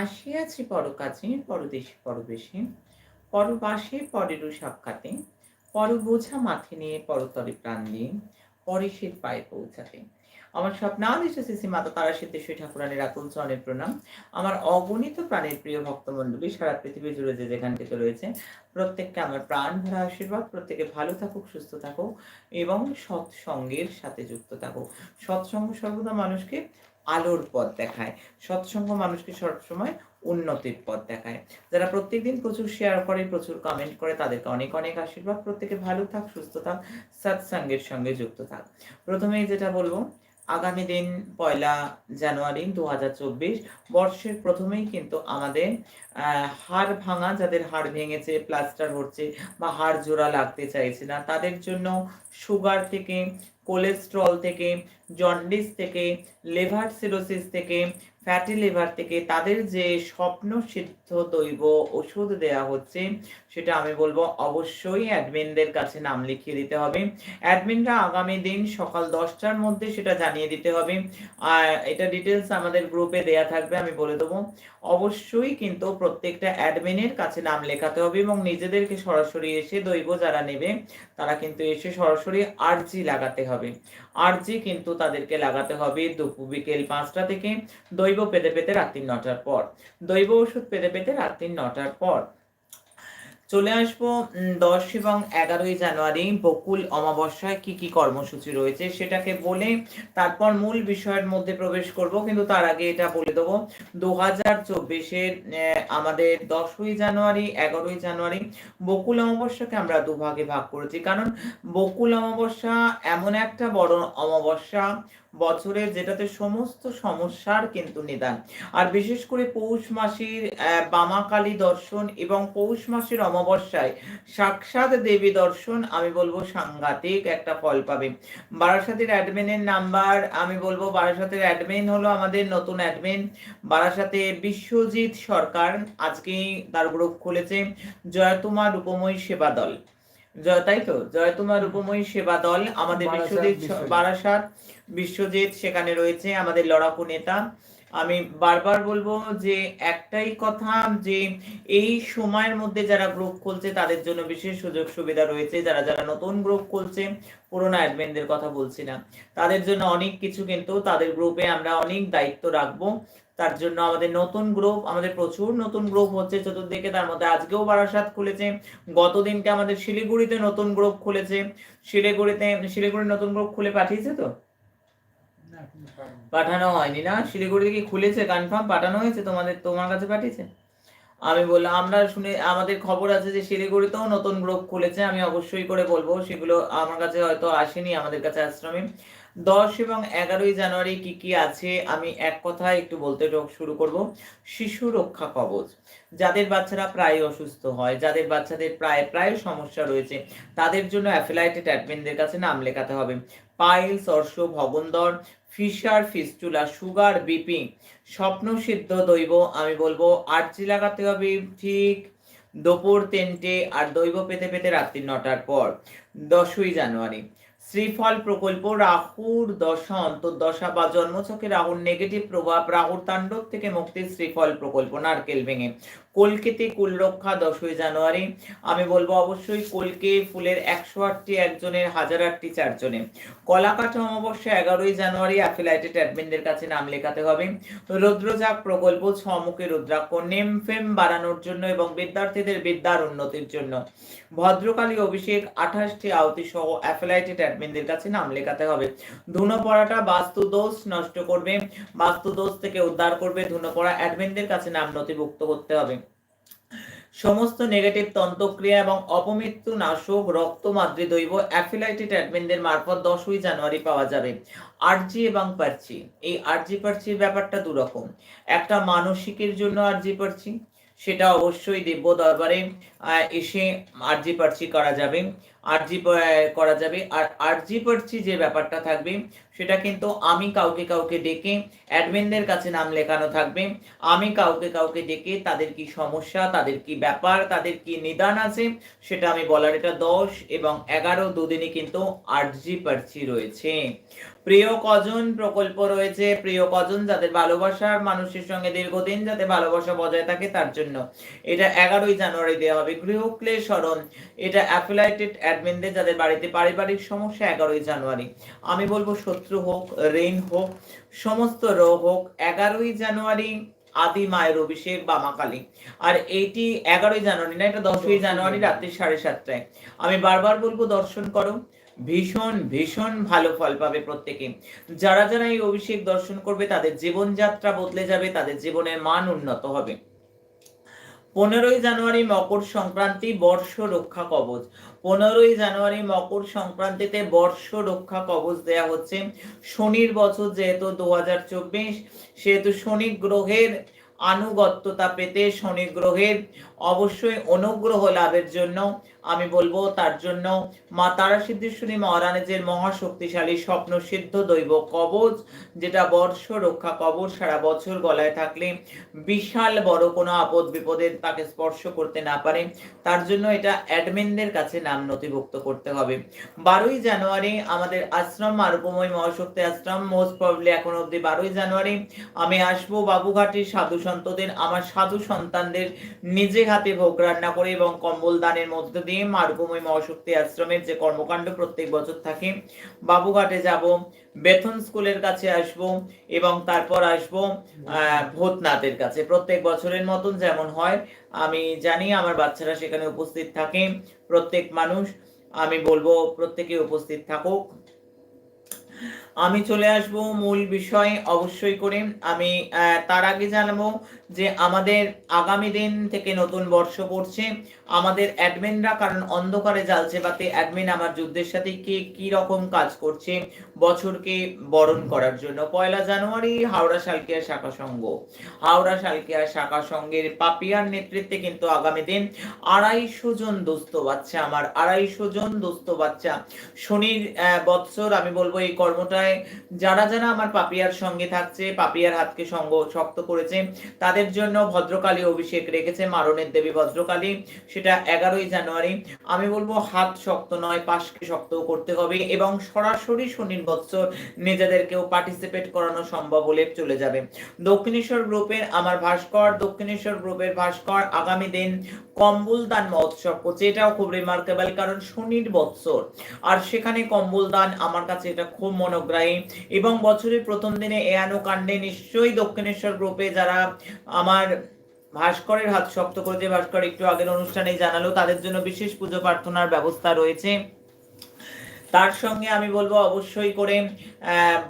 আসিয়াছি পর পরকাছে, পরদেশে পরবেশে। পরবাসে পরেরও সাক্ষাতে, পর বোঝা মাথে নিয়ে পরতরে প্রাণ দিয়ে পরেশের পায়ে পৌঁছাতে। আমার সব স্বপ্নাদিশ শ্রী মাতা তারা সিদ্ধেশ্বরী ঠাকুরানের আকুল চরণের প্রণাম। আমার অগণিত প্রাণের প্রিয় ভক্তমণ্ডলী, সারা পৃথিবী জুড়ে যে যেখান থেকে রয়েছে, প্রত্যেককে আমার প্রাণ ভরা আশীর্বাদ, প্রত্যেকে ভালো থাকুক, সুস্থ থাকুক, এবং সৎসঙ্গের সাথে যুক্ত থাকুক। সৎসঙ্গ সর্বদা মানুষকে আলোর পথ দেখায়। সৎসঙ্গ মানুষকে সবসময় উন্নতির পথ দেখায়। যারা প্রত্যেকদিন প্রচুর শেয়ার করে, প্রচুর কমেন্ট করে, তাদেরকে অনেক অনেক আশীর্বাদ। প্রত্যেকে ভালো থাক, সুস্থ থাক, সৎসঙ্গের সঙ্গে যুক্ত থাক। প্রথমেই যেটা বলব, আগামী দিন পয়লা জানুয়ারি দু হাজার চব্বিশ, বর্ষের প্রথমেই কিন্তু আমাদের হাড় ভাঙা, যাদের হাড় ভেঙেছে প্লাস্টার হচ্ছে বা হাড় জোড়া লাগতে চাইছে না, তাদের জন্য সুগার থেকে কোলেস্ট্রল থেকে জন্ডিস থেকে লেভার সিরোসিস থেকে ফ্যাটি লিভার থেকে তাদের যে স্বপ্ন সিদ্ধ দৈব ওষুধ দেয়া হচ্ছে, সেটা আমি বলব অবশ্যই অ্যাডমিনদের কাছে নাম লিখিয়ে দিতে হবে। অ্যাডমিনরা আগামী দিন সকাল দশটার মধ্যে সেটা জানিয়ে দিতে হবে। আর এটা ডিটেলস আমাদের গ্রুপে দেয়া থাকবে, আমি বলে দেবো। অবশ্যই কিন্তু প্রত্যেকটা অ্যাডমিনের কাছে নাম লেখাতে হবে এবং নিজেদেরকে সরাসরি এসে দৈব যারা নেবে, তারা কিন্তু এসে সরাসরি আর্জি লাগাতে হবে। আরজি কিন্তু তাদেরকে লাগাতে হবে দুপুর বিকেল পাঁচটা থেকে। দৈব পেতে পেতে রাত্রি নটার পর। দৈব ওষুধ পেতে পেতে রাত্রি নটার পর। চলে আসব দশ এবং এগারোই জানুয়ারি, বকুল অমাবস্যায় কি কি কর্মসূচি রয়েছে সেটাকে বলে তারপর মূল বিষয়ের মধ্যে প্রবেশ করব, কিন্তু তার আগে এটা বলে দেবো। দু হাজার চব্বিশের আমাদের দশই জানুয়ারি, এগারোই জানুয়ারি, বকুল অমাবস্যাকে আমরা দুভাগে ভাগ করেছি। কারণ বকুল অমাবস্যা এমন একটা বড় অমাবস্যা বছরের যেটাতে সমস্ত সমস্যার কিন্তু নিদান। আর বিশেষ করে পৌষ মাসির বামাকালী দর্শন এবং পৌষ মাসের অমাবস্যায় সাক্ষাৎ দেবী দর্শন আমি বলব সাংঘাতিক একটা ফল পাবে। বারাসাতের অ্যাডমিনের নাম্বার, আমি বলব বারাসাতের অ্যাডমিন হলো আমাদের নতুন অ্যাডমিন। বারাসাতে বিশ্বজিৎ সরকার, আজকেই তার গ্রুপ খুলেছে, জয়তুমা রূপময়ী সেবা দল। তাই তো? জয়তুমা রূপময়ী সেবা দল আমাদের বিশ্বজিৎ বারাসাত বিশ্বজিৎ সেখানে রয়েছে আমাদের লড়াকু নেতা। আমি বারবার বলব যে একটাই কথা যে এই সময়ের মধ্যে যারা গ্রুপ খুলছে তাদের জন্য বিশেষ সুযোগ সুবিধা রয়েছে। যারা যারা নতুন গ্রুপ খুলছে পুরোনো অ্যাডমিনদের কথা বলছি না। তাদের জন্য অনেক কিছু কিন্তু তাদের গ্রুপে আমরা অনেক দায়িত্ব রাখব। তার জন্য আমাদের নতুন গ্রুপ আমাদের প্রচুর নতুন গ্রুপ হচ্ছে চতুর্দিকে। তার মধ্যে আজকেও বারাসাত খুলেছে। গত দিনকে আমাদের শিলিগুড়িতে নতুন গ্রুপ খুলেছে। শিলিগুড়িতে শিলিগুড়ির নতুন গ্রুপ খুলে পাঠিয়েছে তো? পাঠানো হয়নি। না? শিলিগুড়ি কি খুলেছে? কনফার্ম পাঠানো হয়েছে? তোমাদের তোমার কাছে পাঠিয়েছে? আমি বললাম আমরা শুনে আমাদের খবর আছে যে শিলিগুড়িতেও নতুন গ্রুপ খুলেছে। আমি অবশ্যই করে বলব। সেগুলো আমার কাছে হয়তো আসেনি আমাদের কাছে আশ্রমে। দশ এবং এগারোই জানুয়ারি কি কি আছে? আমি এক কথায় একটু বলতে শুরু করব। শিশু রক্ষা কবচ। যাদের বাচ্চারা প্রায় অসুস্থ হয়, যাদের বাচ্চাদের প্রায় প্রায় সমস্যা রয়েছে, তাদের জন্য অ্যাফিলাইটেড অ্যাডমিনদের কাছে নাম লেখাতে হবে। পাইলস অর্শ ভগন্দর, ফিশার, ফিস্টুলা, সুগার, বিপি স্বপ্ন সিদ্ধ দৈব, আমি বলব আর্চি লাগাতে হবে ঠিক দুপুর তিনটে আর দৈব পেতে পেতে রাত্রি নটার পর, দশই জানুয়ারি। শ্রীফল প্রকল্প রাহুর দশা বা জন্মছকে রাহুর নেগেটিভ প্রভাব, রাহুর তাণ্ডব থেকে মুক্তির শ্রীফল প্রকল্প, নারকেল ভেঙে। কলকেতে কুল রক্ষা দশই জানুয়ারি। আমি বলব অবশ্যই কলকে ফুলের একশো আটটি, একজনের হাজার আটটি চারজনে কলাকাঠা অমাবস্যা এগারোই জানুয়ারি অ্যাফিলাইটেড অ্যাডমিনদের কাছে নাম লেখাতে হবে। রুদ্রজাক প্রকল্প ছমুখে রুদ্রাক্ষ নেম ফেম বাড়ানোর জন্য এবং বিদ্যার্থীদের বিদ্যার উন্নতির জন্য। ভদ্রকালী অভিষেক আঠাশটি আওতি সহ অ্যাফিলাইটেড অ্যাডমিনদের কাছে নাম লেখাতে হবে। ধুনো পড়াটা বাস্তু দোষ নষ্ট করবে। বাস্তু দোষ থেকে উদ্ধার করবে। ধুনো পড়া অ্যাডমিনদের কাছে নাম নথিভুক্ত করতে হবে। সমস্ত নেগেটিভ তন্ত্রক্রিয়া এবং অপমৃত্যু নাশক রক্ত মাতৃদৈব অ্যাফিলাইটেড অ্যাডমিনদের মারফত দশই জানুয়ারি পাওয়া যাবে। আরজি এবং পার্চি। এই আরজি পার্চির ব্যাপারটা দুরকম। একটা মানসিকের জন্য আরজি পার্চি সেটা অবশ্যই দিব্য দরবারে। এসে আরজি পার্চি করা যাবে। আরজি করা যাবে। আর আরজি পার্চি যে ব্যাপারটা থাকবে, সেটা কিন্তু আমি কাউকে কাউকে ডেকে অ্যাডমিনদের কাছে নাম লেখানো থাকবে। আমি কাউকে কাউকে ডেকে তাদের কি সমস্যা, তাদের কি ব্যাপার, তাদের কি নিদান আছে, সেটা আমি বলার এটা দশ এবং এগারো দুদিনে কিন্তু আরজি পার্চি রয়েছে। প্রিয় কজন প্রকল্প রয়েছে, প্রিয় কজন যাদের ভালোবাসার মানুষের সঙ্গে দীর্ঘদিন যাতে ভালোবাসা বজায় থাকে তার জন্য। এটা এগারোই জানুয়ারি দেওয়া হবে। গৃহক্লেশ স্মরণ এটা অ্যাফিলাইটেড অ্যাডমিনদের যাদের বাড়িতে পারিবারিক সমস্যা, এগারোই জানুয়ারি। আমি বলব শত্রু হোক রেইন হোক, সমস্ত রোগ হোক, এগারোই জানুয়ারি আদি মায়ের অভিষেক বা মা কালী আর এইটি এগারোই জানুয়ারি না, এটা দশই জানুয়ারি রাত্রি সাড়ে সাতটায়। আমি বারবার বলব দর্শন করো। ভীষণ ভীষণ ভালো ফল পাবে প্রত্যেকে। যারা যারা এই অভিষেক দর্শন করবে, তাদের জীবনযাত্রা বদলে যাবে, তাদের জীবনের মান উন্নত হবে। পনেরোই জানুয়ারি মকর সংক্রান্তি, বর্ষ রক্ষা কবচ। পনেরোই জানুয়ারি মকর সংক্রান্তিতে বর্ষ রক্ষা কবচ দেয়া হচ্ছে। শনির বছর যেহেতু দু হাজার চব্বিশ, সেহেতু শনি গ্রহের আনুগত্যতা পেতে শনি গ্রহের অবশ্যই অনুগ্রহ লাভের জন্য আমি বলব তার জন্য মা তারা সিদ্ধেশ্বরী মহারানীজের মহাশক্তিশালী স্বপ্ন সিদ্ধ দৈব কবচ, যেটা বর্ষ রক্ষা কবচ সারা বছর গলায় থাকলে বিশাল বড় কোনো আপদ বিপদের তাকে স্পর্শ করতে না পারে। তার জন্য এটা অ্যাডমিনদের কাছে নাম নথিভুক্ত করতে হবে। বারোই জানুয়ারি আমাদের আশ্রম মারুপময় মহাশক্তি আশ্রম মোস্ট প্রবলি এখন অব্দি বারোই জানুয়ারি। আমি আসব বাবুঘাটির সাধু সন্তদের, আমার সাধু সন্তানদের নিজে হাতে ভোগ রান্না করে এবং কম্বল দানের মধ্য দিয়ে মারুভূমি মহাশক্তি আশ্রমের যে কর্মকাণ্ড প্রত্যেক বছর থাকে, বাবুঘাটে যাব, বেথন স্কুলের কাছে আসব এবং তারপর আসব ভূতনাথের কাছে। প্রত্যেক বছরের মতন যেমন হয়, আমি জানি আমার বাচ্চারা সেখানে উপস্থিত থাকে। প্রত্যেক মানুষ, আমি বলব প্রত্যেকে উপস্থিত থাকুক। আমি চলে আসব মূল বিষয় অবশ্যই করে। আমি তার আগে জানাব যে আমাদের আগামী দিন থেকে নতুন বর্ষ পড়ছে। আমাদের অ্যাডমিনরা কারণ অন্ধকারে জ্বালছে বাতে অ্যাডমিন আমার যুদ্ধের সাথে কে কি রকম কাজ করছে বছরকে বরণ করার জন্য। পয়লা জানুয়ারি, হাওড়া শালকিয়া শাখা সংঘ হাওড়া শালকিয়া শাখা সংঘের পাপিয়ার নেতৃত্বে কিন্তু আগামী দিন আড়াইশো জন দোস্ত বাচ্চা, আমার আড়াইশো জন দোস্ত বাচ্চা। শনির বৎসর, আমি বলব এই কর্মটায় যারা যারা আমার পাপিয়ার সঙ্গে থাকছে, পাপিয়ার হাতকে সঙ্গ শক্ত করেছে, তাদের জন্য ভদ্রকালী অভিষেক রেখেছে, মারণের দেবী ভদ্রকালী। সেটা এগারোই জানুয়ারি। আমি বলব হাত শক্ত নয়, পাশকে শক্ত করতে হবে এবং সরাসরি শনির বৎসর নিজেদেরকেও পার্টিসিপেট করানো সম্ভব হলে চলে যাবে। দক্ষিণেশ্বর গ্রুপের আমার ভাস্কর, দক্ষিণেশ্বর গ্রুপের ভাস্কর আগামী দিন কম্বল দান মহোৎসব করছে। এটাও খুব রিমার্কেবল কারণ শনির বৎসর। আর সেখানে কম্বল দান আমার কাছে এটা খুব মনোগ্রাহী। এবং বছরের প্রথম দিনে এয়ানো কাণ্ডে নিশ্চয়ই দক্ষিণেশ্বর গ্রুপে যারা আমার ভাস্করের হাত শক্ত করে যে ভাস্কর একটু আগের অনুষ্ঠানে জানালো, তাদের জন্য বিশেষ পুজো প্রার্থনার ব্যবস্থা রয়েছে। তার সঙ্গে আমি বলব অবশ্যই করে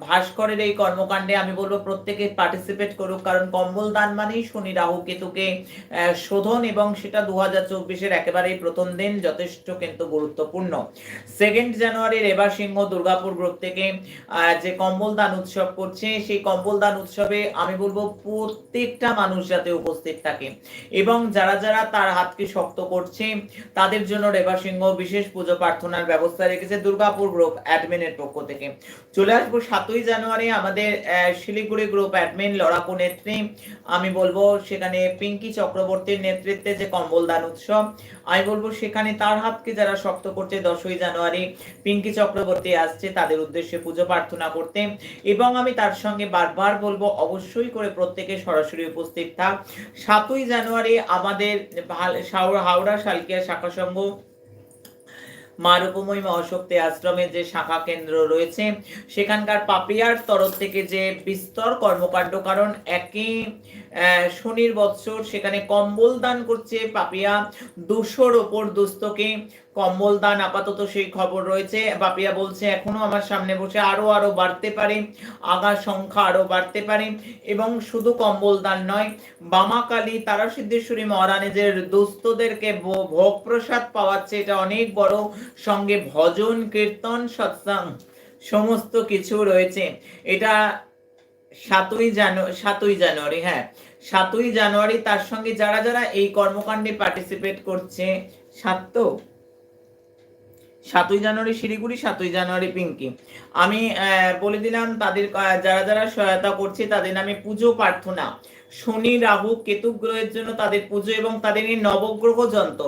ভাস্করের এই কর্মকাণ্ডে আমি বলব প্রত্যেকে পার্টিসিপেট করুক। কারণ কম্বল দান মানেই শনি রাহু কেতুকে শোধন এবং সেটা দু হাজার চব্বিশের একেবারেই প্রথম দিন যথেষ্ট কিন্তু গুরুত্বপূর্ণ। Second January Reba Singha Durgapur group থেকে যে কম্বল দান উৎসব করছে, সেই কম্বল দান উৎসবে আমি বলব প্রত্যেকটা মানুষ যাতে উপস্থিত থাকে এবং যারা যারা তার হাতকে শক্ত করছে, তাদের জন্য রেবা সিংহ বিশেষ পুজো প্রার্থনার ব্যবস্থা রেখেছে। দুর্গাপুর গ্রুপ অ্যাডমিনের পক্ষ থেকে। চলে আসব সাতই জানুয়ারি আমাদের শিলিগুড়ি গ্রুপ অ্যাডমিন লড়াকু নেত্রী। আমি বলব সেখানে পিঙ্কি চক্রবর্তীর নেতৃত্বে যে কম্বল দান উৎসব, আমি বলব সেখানে তার হাতকে যারা শক্ত করছে, দশই জানুয়ারি পিঙ্কি চক্রবর্তী আসছে তাদের উদ্দেশ্যে পুজো প্রার্থনা করতে। এবং আমি তার সঙ্গে বারবার বলব, অবশ্যই করে প্রত্যেকে সরাসরি উপস্থিত থাক। সাতই জানুয়ারি আমাদের হাওড়া শালকিয়া শাখা সংঘ মা রূপময়ী মহাশক্তি আশ্রমের যে শাখা কেন্দ্র রয়েছে, সেখানকার পাপিয়ার তরফ থেকে যে বিস্তর কর্মকাণ্ড, কারণ একই শনির বৎসর সেখানে কম্বল দান করছে পাপিয়া, দুশোর ওপর দুস্থকে। কম্বল দান আপাতত সেই খবর রয়েছে। বাপিয়া বলছে, এখনও আমার সামনে বসে আরও আরও বাড়তে পারে। আগা সংখ্যা আরও বাড়তে পারে। এবং শুধু কম্বল দান নয়, বামাকালী তারা সিদ্ধেশ্বরী মহারানীদের দুস্থদেরকে ভোগ প্রসাদ পাওয়াচ্ছে। এটা অনেক বড় সঙ্গে ভজন, কীর্তন, সৎসঙ্গ সমস্ত কিছু রয়েছে। এটা সাতই জানুয়ারি সাতই জানুয়ারি হ্যাঁ। সাতই জানুয়ারি, তার সঙ্গে যারা যারা এই কর্মকাণ্ডে পার্টিসিপেট করছে, সাত সাতই জানুয়ারি শিলিগুড়ি, সাতই জানুয়ারি পিঙ্কি। আমি বলে দিলাম তাদের যারা যারা সহায়তা করছে তাদের নামে পুজো প্রার্থনা। শনি, রাহু, কেতু গ্রহের জন্য তাদের পুজো এবং তাদের এই নবগ্রহ যন্ত্র।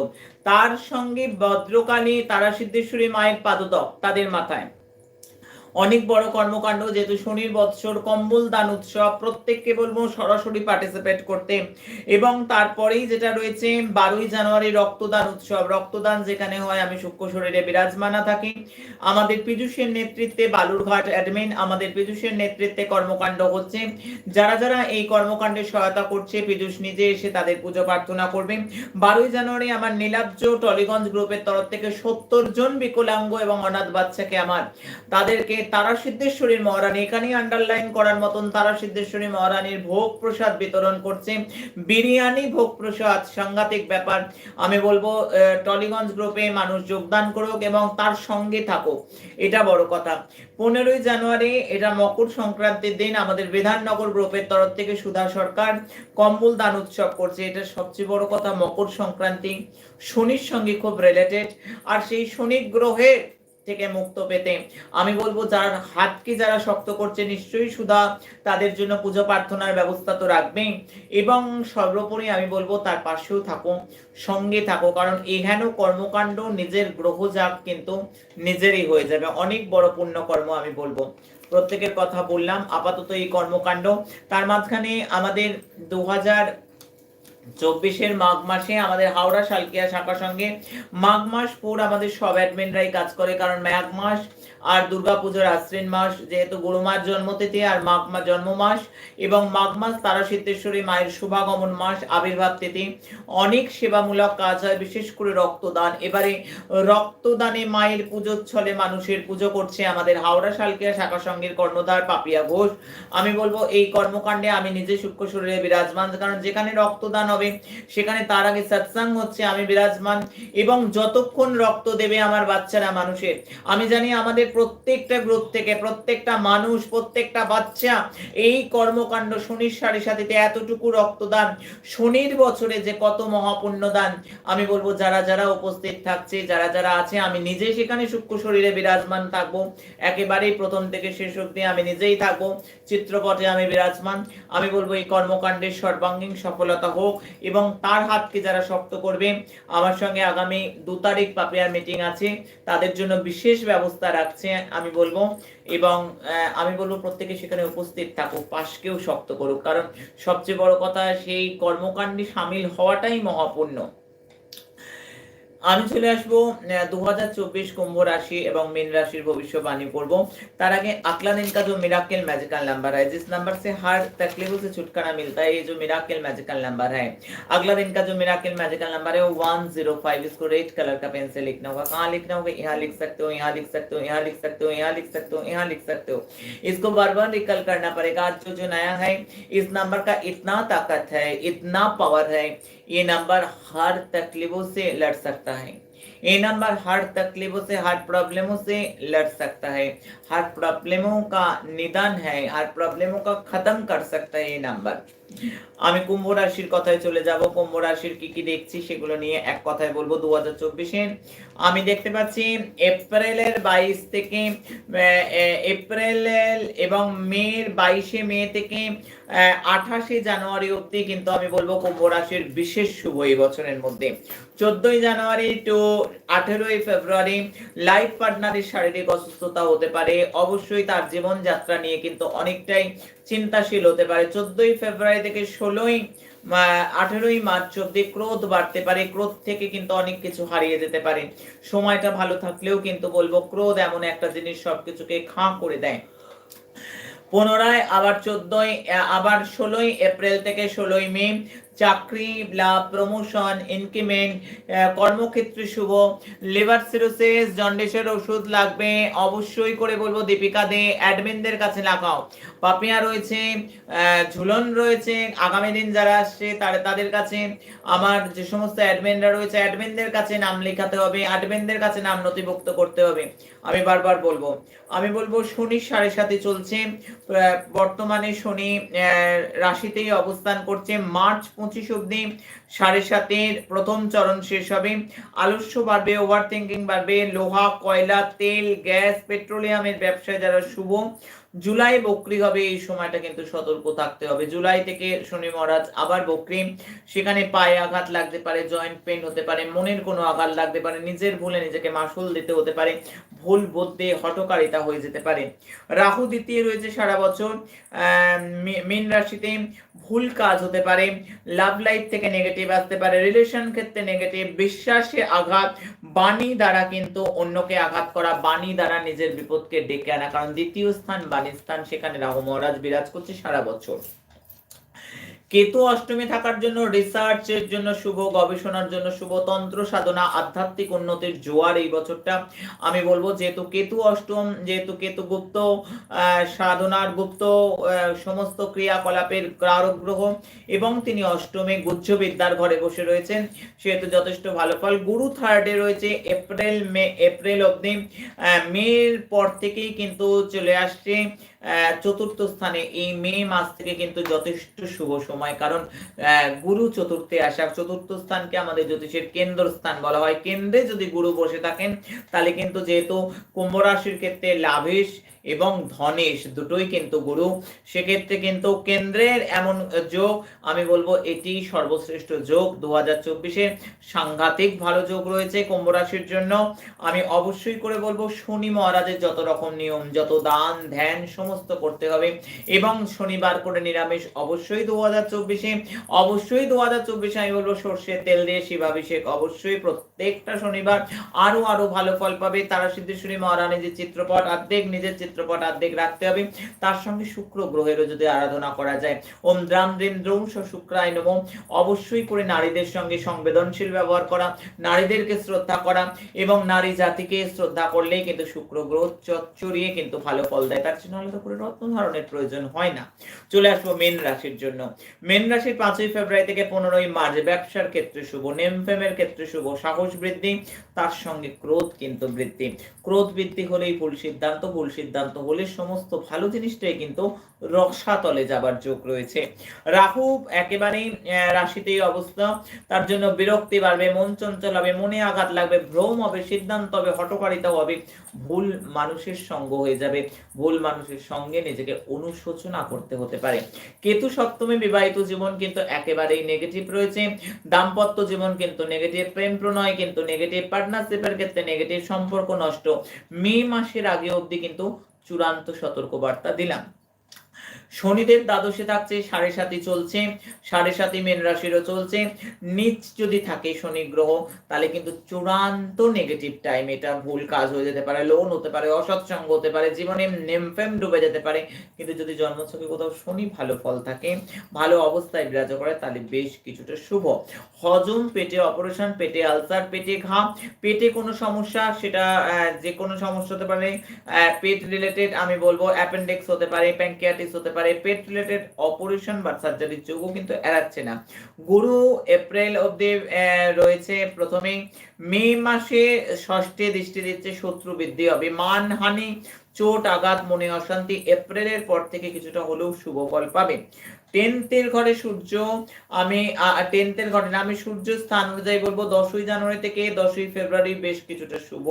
তার সঙ্গে ভদ্রকালী তারা সিদ্ধেশ্বরী মায়ের পাদদক তাদের মাথায়। অনেক বড় কর্মকাণ্ড, যেহেতু শনির বৎসর কম্বল দান উৎসব, প্রত্যেককে বলব সরাসরি পার্টিসিপেট করতে। এবং তারপরেই যেটা রয়েছে, বারোই জানুয়ারি রক্তদান উৎসব। রক্তদান যেখানে হয়, আমি সূক্ষ্ম শরীরে বিরাজমানা থাকি। আমাদের পীযুষের নেতৃত্বে বালুরঘাট অ্যাডমিন আমাদের পীযুষের নেতৃত্বে কর্মকাণ্ড হচ্ছে। যারা যারা এই কর্মকাণ্ডে সহায়তা করছে, পীযুষ নিজে এসে তাদের পুজো প্রার্থনা করবে। বারোই জানুয়ারি আমার নীলাব্জ টলিগঞ্জ গ্রুপের তরফ থেকে সত্তর জন বিকলাঙ্গ এবং অনাথ বাচ্চাকে আমার তাদেরকে তারা সিদ্ধেশ্বরীর মহারানী। এখানেই আন্ডারলাইন করার মতন তারা সিদ্ধেশ্বরী মহারানীর ভোগ প্রসাদ বিতরণ করছে। বিরিয়ানি ভোগ প্রসাদ, সাংঘাতিক ব্যাপার। আমি বলব টলিগঞ্জ গ্রুপে মানুষ যোগদান করুক এবং তার সঙ্গে থাকুক। এটা বড় কথা। পনেরোই জানুয়ারি, এটা মকর সংক্রান্তির দিন, আমাদের বিধাননগর গ্রুপের তরফ থেকে সুধা সরকার কম্বল দান উৎসব করছে। এটা সবচেয়ে বড় কথা, মকর সংক্রান্তি। শনির সঙ্গে খুব রিলেটেড আর সেই শনি গ্রহের থেকে মুক্ত পেতে। আমি বলব, যার হাতকে যারা শক্ত করছে, নিশ্চয়ই সুধা তাদের জন্য পুজো প্রার্থনার ব্যবস্থা তো রাখবেই। এবং সর্বোপরি আমি বলব, তার পাশেও থাকো, সঙ্গে থাকো, কারণ এহেন কর্মকাণ্ড নিজের গ্রহ যাক কিন্তু নিজেরই হয়ে যাবে। অনেক বড় পুণ্য কর্ম আমি বলব। প্রত্যেকের কথা বললাম, আপাতত এই কর্মকাণ্ড। তার মাঝখানে আমাদের দু হাজার চব্বিশের মাঘ মাসে আমাদের হাওড়া সালকিয়া শাখার সঙ্গে মাঘ মাস পুর আমাদের সব অ্যাডমিনরাই কাজ করে, কারণ মাঘ মাস আর দুর্গাপুজোর আশ্বিন মাস যেহেতু গুরুমার জন্মতিথি আর মাঘ মাস জন্ম মাস এবং মাঘ মাস তারা সিদ্ধেশ্বরী মায়ের শুভাগমন মাস আবির্ভাব তিথি, অনেক সেবামূলক কাজ হয়, বিশেষ করে রক্তদান। এবারে রক্তদানে মায়ের পুজোর ছলে মানুষের পুজো করছে আমাদের হাওড়া শালকিয়া শাখা সঙ্গের কর্ণধার পাপিয়া ঘোষ। আমি বলব, এই কর্মকাণ্ডে আমি নিজে সূক্ষ্ম শরীরে বিরাজমান, কারণ যেখানে রক্তদান হবে, সেখানে তার আগে সৎসাঙ্গ হচ্ছে আমি বিরাজমান এবং যতক্ষণ রক্ত দেবে আমার বাচ্চারা মানুষের। আমি জানি আমাদের প্রত্যেকটা গ্রুপ থেকে, প্রত্যেকটা মানুষ, প্রত্যেকটা বাচ্চা এই কর্মকাণ্ড শনির সাড়ে সাথে এতটুকু রক্তদান, শনির বছরে যে কত মহাপুণ্য দান আমি বলব যারা যারা উপস্থিত থাকছে, যারা যারা আছে, আমি নিজে সেখানে সূক্ষ্ম শরীরে বিরাজমান থাকব। একেবারেই প্রথম থেকে শেষ অব্দি আমি নিজেই থাকব, চিত্রপটে আমি বিরাজমান। আমি বলব এই কর্মকাণ্ডের সর্বাঙ্গীন সফলতা হোক এবং তার হাতকে যারা শক্ত করবে, আমার সঙ্গে আগামী দু তারিখ পাপিয়ার মিটিং আছে, তাদের জন্য বিশেষ ব্যবস্থা রাখছে। আমি বলব এবং আমি বলব প্রত্যেকে সেখানে উপস্থিত থাকুক, পাশকেও শক্ত করুক। কারণ সবচেয়ে বড় কথা, সেই কর্মকাণ্ডে সামিল হওয়াটাই মহাপুণ্য। আমি চলে আসবো দু হাজার চব্বিশ কুম্ভ রাশি এবং মীন রাশির भविष्यवाणी করব তার आगे अगला दिन का जो मिराकल मैजिकल नंबर है जिस नंबर से हर तकलीफों से छुटकारा मिलता है ये जो मिराकल मैजिकल नंबर है अगला दिन का जो मिराकल मैजिकल नंबर है वो वन जीरो फाइव इसको रेड कलर का पेन से लिखना होगा कहाँ लिखना होगा यहाँ लिख सकते हो यहाँ लिख सकते हो यहाँ लिख सकते हो यहाँ लिख सकते हो यहाँ लिख सकते हो इसको बार बार रिकल करना पड़ेगा आज जो जो नया है इस नंबर का इतना ताकत है इतना पावर है ये नंबर हर तकलीफों से लड़ सकता है। ये नंबर हर तकलीफों से, हर प्रॉब्लमों से लड़ सकता है। हर प्रॉब्लमों का निदान है, हर प्रॉब्लमों का खत्म कर सकता है ये नंबर। আমি কুম্ভ রাশির কথায় চলে যাব। কুম্ভ রাশির কি কি দেখছি সেগুলো নিয়ে এক কথায় বলব দু হাজার আমি দেখতে পাচ্ছি এপ্রিলের বাইশ থেকে এপ্রিল এবং মের বাইশে মে থেকে আঠাশে জানুয়ারি অবধি কিন্তু আমি বলব কুম্ভ রাশির বিশেষ শুভ এই বছরের মধ্যে। চোদ্দই জানুয়ারি টু আঠেরোই ফেব্রুয়ারি লাইফ পার্টনারের শারীরিক অসুস্থতা হতে পারে। অবশ্যই তার জীবনযাত্রা নিয়ে কিন্তু অনেকটাই চিন্তাশীল হতে পারে। চোদ্দই ফেব্রুয়ারি থেকে ষোলোই আঠেরোই মার্চ অব্দি ক্রোধ বাড়তে পারে। ক্রোধ থেকে কিন্তু অনেক কিছু হারিয়ে যেতে পারে। সময়টা ভালো থাকলেও কিন্তু বলব ক্রোধ এমন একটা জিনিস সবকিছুকে খাঁ করে দেয়। পুনরায় আবার চোদ্দই আবার ষোলোই এপ্রিল থেকে ষোলোই মে, চাকরি, লাভ, প্রমোশন, ইনক্রিমেন্ট কর্মক্ষেত্রে শুভ, লিভার সিরোসিস, জন্ডিসের ওষুধ লাগবে। অবশ্যই করে বলব দীপিকা দে, অ্যাডমিনদের কাছে লাগাও। পাপিয়া রয়েছে ঝুলন রয়েছে, আগামী দিন যারা আসছে তারা, তাদের কাছে আমার যে সমস্ত অ্যাডমিনরা রয়েছে, অ্যাডমিনদের কাছে নাম লেখাতে হবে, অ্যাডমিনদের কাছে নাম নথিভুক্ত করতে হবে। আমি বারবার বলব, আমি বলব শনি সাড়ে সাথে চলছে বর্তমানে শনি রাশিতেই অবস্থান করছে, মার্চ পঁচিশ অব্দি সাড়ে সাতের প্রথম চরণ শেষ হবে। আলস্য বাড়বে ওভার থিঙ্কিং বাড়বে, লোহা, কয়লা, তেল, গ্যাস, পেট্রোলিয়ামের ব্যবসায় যারা শুভ জুলাই বকরি হবে, এই সময়টা কিন্তু সতর্ক থাকতে হবে। জুলাই থেকে শনি মহারাজ আবার বকরি। সেখানে পায়ে আঘাত লাগতে পারে জয়েন্ট পেন হতে পারে, মনের কোনো আঘাত লাগতে পারে, নিজের ভুলে নিজেকে মাসুল দিতে হতে পারে, ভুল বুদ্ধে হটকারিতা হয়ে যেতে পারে। রাহু দ্বিতীয় রয়েছে সারা বছর। মীন রাশিতে ভুল কাজ হতে পারে লাভ লাইফ থেকে নেগেটিভ আসতে পারে রিলেশন ক্ষেত্রে নেগেটিভ বিশ্বাসে আঘাত, বাণী দ্বারা কিন্তু অন্যকে আঘাত করা, বাণী দ্বারা নিজের বিপদকে ডেকে আনা। কারণ দ্বিতীয় স্থান বাণী স্থান সেখানে রাহু মহারাজ বিরাজ করছে সারা বছর। কেতু অষ্টমী থাকার জন্য রিসার্চের জন্য শুভ, গবেষণার জন্য শুভ, তন্ত্র সাধনা, আধ্যাত্মিক উন্নতির জোয়ার এই বছরটা। আমি বলব, যেহেতু কেতু অষ্টম, যেহেতু কেতু গুপ্ত সাধনার গুপ্ত সমস্ত ক্রিয়াকলাপের কারক গ্রহ এবং তিনি অষ্টমে গুচ্ছ বিদ্যার ঘরে বসে রয়েছেন, সেহেতু যথেষ্ট ভালো ফল। গুরু থার্ডে রয়েছে, এপ্রিল মে, এপ্রিল অব্দি মের পর থেকেই কিন্তু চলে আসছে চতুর্থ স্থানে এই মে মাস থেকে কিন্তু যথেষ্ট শুভ সময়, কারণ গুরু চতুর্থে আসা, চতুর্থ স্থানকে আমাদের জ্যোতিষের কেন্দ্র স্থান বলা হয়। কেন্দ্রে যদি গুরু বসে থাকেন, তাহলে কিন্তু যেহেতু কুম্ভ রাশির ক্ষেত্রে লাভেশ এবং ধনেশ দুটোই কিন্তু গুরু। সেক্ষেত্রে কিন্তু কেন্দ্রের এমন যোগ, আমি বলব এটি সর্বশ্রেষ্ঠ যোগ। দু হাজার চব্বিশে সাংঘাতিক ভালো যোগ রয়েছে কুম্ভ রাশির জন্য। আমি অবশ্যই করে বলব শনি মহারাজের যত রকম নিয়ম, যত দান, ধ্যান সমস্ত করতে হবে। এবং শনিবার করে নিরামিষ অবশ্যই দু হাজার চব্বিশে। অবশ্যই দু হাজার চব্বিশে আমি বলব সর্ষের তেল দিয়ে শিবাভিষেক অবশ্যই প্রত্যেকটা শনিবার আরও আরও ভালো ফল পাবে। তারা সিদ্ধেশ্বরী মহারানীর যে চিত্রপট অর্ধেক নিজের চিত্রপট অর্ধেক রাখতে হবে। তার সঙ্গে শুক্র গ্রহেরও যদি আরাধনা করা যায়। ওম দ্রাম দ্রিম দ্রৌম শুক্রায় নম। অবশ্যই করে নারীদের সঙ্গে সংবেদনশীল ব্যবহার করা, নারীদেরকে শ্রদ্ধা করা এবং নারী জাতিকে শ্রদ্ধা করলেই কিন্তু শুক্র গ্রহ চচ্চরিয়ে কিন্তু ভালো ফল দেয়। তার জন্য আলাদা করে রত্ন ধারণের প্রয়োজন হয় না। চলে আসব মেন রাশির জন্য। মেন রাশির পাঁচই ফেব্রুয়ারি থেকে পনেরোই মার্চ ব্যবসার ক্ষেত্রে শুভ নেমফেমের ক্ষেত্রে শুভ, সাহস বৃদ্ধি, তার সঙ্গে ক্রোধ কিন্তু বৃদ্ধি। ক্রোধ বৃদ্ধি হলেই ভুল সিদ্ধান্ত ভুল সিদ্ধান্ত হলে সমস্ত ভালো জিনিসটাই কিন্তু রসাতলে যাবার যোগ রয়েছে। রাহু একেবারেই রাশিতেই অবস্থা। তার জন্য বিরক্তি বাড়বে, মন চঞ্চল হবে মনে আঘাত লাগবে, ভ্রম হবে, সিদ্ধান্ত হবে হটকারিতা হবে। ভুল মানুষের সঙ্গ হয়ে যাবে। ভুল মানুষের সঙ্গে নিজেকে অনুশোচনা করতে হতে পারে। কেতু সপ্তমী বিবাহিত জীবন কিন্তু একেবারেই নেগেটিভ রয়েছে। দাম্পত্য জীবন কিন্তু নেগেটিভ প্রেম প্রণয় কিন্তু নেগেটিভ পার্টনারশিপের ক্ষেত্রে নেগেটিভ সম্পর্ক নষ্ট। মে মাসের আগে অবধি কিন্তু চূড়ান্ত সতর্কবার্তা দিলাম। শনিদেব দ্বাদশে থাকছে, সাড়ে সাতই চলছে, সাড়ে সাতই মেন রাশিরও চলছে। নিচ যদি থাকে শনি গ্রহ, তাহলে কিন্তু চূড়ান্ত নেগেটিভ টাইম এটা ভুল কাজ হয়ে যেতে পারে লোন হতে পারে অসৎসঙ্গ হতে পারে, জীবনে নেমফেম ডুবে যেতে পারে। কিন্তু যদি জন্মছকে কোথাও শনি ভালো ফল থাকে, ভালো অবস্থায় বিরাজ করে, তাহলে বেশ কিছুটা শুভ। হজম পেটে অপারেশন পেটে আলসার পেটে ঘা পেটে কোনো সমস্যা, সেটা যে কোনো সমস্যা হতে পারে পেট রিলেটেড আমি বলব অ্যাপেন্ডিক্স হতে পারে প্যাঙ্কিয়াটিস হতে পারে পেট রিলেটেড অপারেশন বা সার্জারির যোগও কিন্তু এড়াচ্ছে না। গুরু এপ্রিল অব্দি রয়েছে প্রথমে। মে মাসে ষষ্ঠে দৃষ্টি দিচ্ছে শত্রু বৃদ্ধি হবে। মানহানি, চোট, আঘাত, মনে অশান্তি এপ্রিলের পর থেকে কিছুটা হলেও শুভ ফল পাবে। টেন্থের ঘরে সূর্য, আমি টেন্থের ঘরে আমি সূর্য স্থান অনুযায়ী বলব দশই জানুয়ারি থেকে দশই ফেব্রুয়ারি বেশ কিছুটা শুভ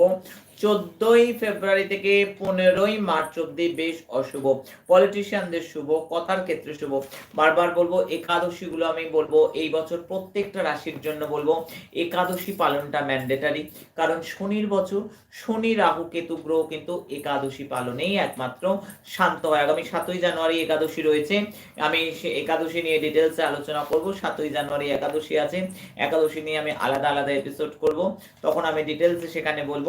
চোদ্দই ফেব্রুয়ারি থেকে পনেরোই মার্চ অব্দি বেশ অশুভ। পলিটিশিয়ানদের শুভ, কথার ক্ষেত্রে শুভ। বারবার বলব একাদশী গুলো আমি বলব, এই বছর প্রত্যেকটা রাশির জন্য বলব, একাদশী পালনটা ম্যান্ডেটারি। কারণ শনির বছর, শনি, রাহু, কেতু, গ্রহ কিন্তু একাদশী পালনেই একমাত্র শান্ত হয়। আগামী সাতই জানুয়ারি একাদশী রয়েছে। আমি সে একাদশী নিয়ে ডিটেলসে আলোচনা করব। সাতই জানুয়ারি একাদশী আছে। একাদশী নিয়ে আমি আলাদা আলাদা এপিসোড করব। তখন আমি ডিটেলসে সেখানে বলব।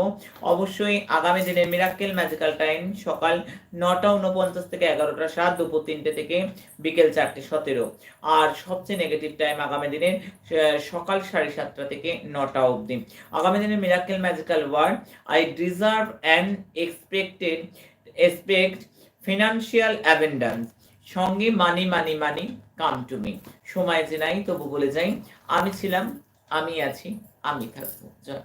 অবশ্যই আগামী দিনে মিরাক্কেল ম্যাজিক্যাল টাইম সকাল নটা উনপঞ্চাশ থেকে এগারোটা সাত দুপুর তিনটে থেকে বিকেল চারটে সতেরো। আর সবচেয়ে নেগেটিভ টাইম আগামী দিনের সকাল সাড়ে সাতটা থেকে নটা অবধি। আগামী দিনের Mirakkel magical word I deserve and expected expect financial abundance সঙ্গে money money money come to me সময় যে নাই তবু বলে যাই, আমি ছিলাম, আমি আছি, আমি থাকব। জয়।